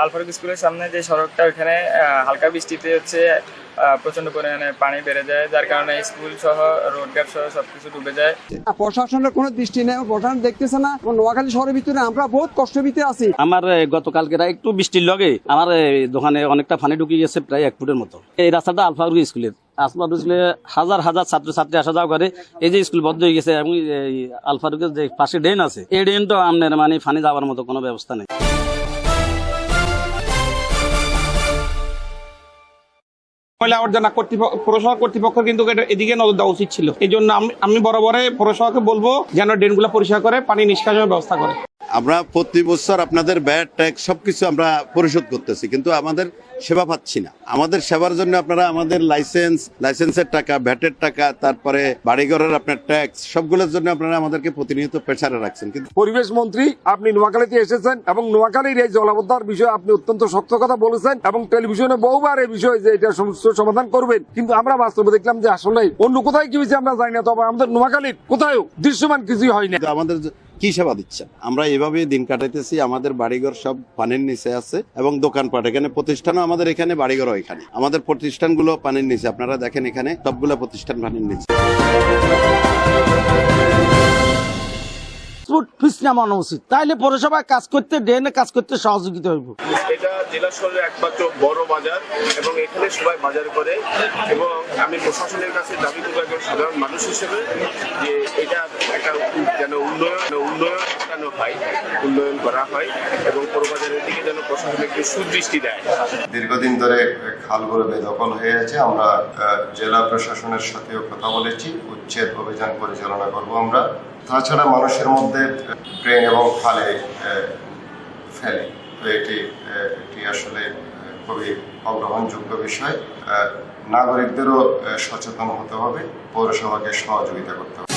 আলফারুক স্কুলের সামনে যে সড়কটা ওখানে আহ, হালকা বৃষ্টিতে হচ্ছে প্রচণ্ড পরিমাণে পানি বেড়ে যায় যার কারণে স্কুল সহ রোডঘাট সহ সবকিছু ডুবে যায়। প্রশাসনের কোনো দৃষ্টি নেই প্রশাসন দেখতেছে না নোয়াখালী শহরের ভিতরে আমরা বহুত কষ্টের ভিতরে আছি। আমার গতকালকে একটু বৃষ্টির লগে আমার দোকানে অনেকটা পানি ঢুকে গেছে প্রায় এক ফুটের মতো। এই রাস্তাটা আলফাগুড়ি স্কুলের। আলফারুক স্কুলে হাজার হাজার ছাত্র ছাত্রী আসা যাওয়া করে। এই যে স্কুল বন্ধ হয়ে গেছে এবং আলফারুকের যে পাশে ড্রেন আছে এই ড্রেনটা আপনার মানে পানি যাওয়ার মতো কোনো ব্যবস্থা নেই। ময়লা আবর্জনা কর্তৃপক্ষ, পৌরসভা কর্তৃপক্ষ কিন্তু এদিকে নজর দেওয়া উচিত ছিল। এই জন্য আমি- আমি বরাবরে পৌরসভাকে বলব যেন ড্রেনগুলো পরিষ্কার করে, পানি নিষ্কাশনের ব্যবস্থা করে। আমরা প্রতি বছর আপনাদের ব্যাট ট্যাক্স সবকিছু আমরা পরিশোধ করতেছি কিন্তু আমাদের সেবা পাচ্ছি না। আমাদের সেবার জন্য আপনারা আমাদের লাইসেন্স লাইসেন্সের টাকা ভ্যাটের টাকা তারপরে বাড়িঘরের আপনার ট্যাক্স সবগুলোর জন্য আপনারা আমাদেরকে প্রতিনিয়ত প্রেসারে রাখছেন কিন্তু পরিবেশ মন্ত্রী আপনি নোয়াখালীতে এসেছেন এবং নোয়াখালীর এই জলাবদ্ধার বিষয়ে আপনি অত্যন্ত সত্য কথা বলেছেন এবং টেলিভিশনে বহুবার এই বিষয়ে যে এটা সমস্যার সমাধান করবেন কিন্তু আমরা বাস্তবে দেখলাম যে আসলে অন্য কোথায় কি হয়েছে আমরা জানি না তবে আমাদের নোয়াখালীর কোথাও দৃশ্যমান কিছুই হয় না আমাদের কি সেবা দিচ্ছেন? আমরা এভাবে দিন কাটাইতেছি আমাদের বাড়িঘর সব পানির নিচে আছে এবং দোকানপাট। এখানে প্রতিষ্ঠানও আমাদের এখানে বাড়িঘরও এখানে। আমাদের প্রতিষ্ঠানগুলো পানির নিচে। আপনারা দেখেন এখানে সবগুলো প্রতিষ্ঠান পানির নিচে। ফুট ফিস নামানো উচিত। তাইলে পৌরসভায় কাজ করতে ড্রেনে কাজ করতে সহযোগিতা হইব। এটা জেলা শহরের একমাত্র বড় বাজার এবং এখানে সবাই বাজার করে এবং আমি প্রশাসনের কাছে দাবি করব একজন সাধারণ মানুষ হিসেবে যে এটা একটা যেন উন্নয়ন উন্নয়ন ঘটানো হয়, উন্নয়ন করা হয় এবং বড় বাজারের দিকে যেন প্রশাসন একটু সুদৃষ্টি দেয়। দীর্ঘদিন ধরে খালগুলো বেদখল হয়ে আছে। আমরা জেলা প্রশাসনের সাথেও কথা বলেছি। উচ্ছেদ অভিযান পরিচালনা করব আমরা। তাছাড়া মানুষের মধ্যে ট্রেন এবং খালে ফেলে। তো এটি এটি আসলে খুবই অগ্রহণযোগ্য বিষয়। নাগরিকদেরও সচেতন হতে হবে। পৌরসভাকে সহযোগিতা করতে হবে।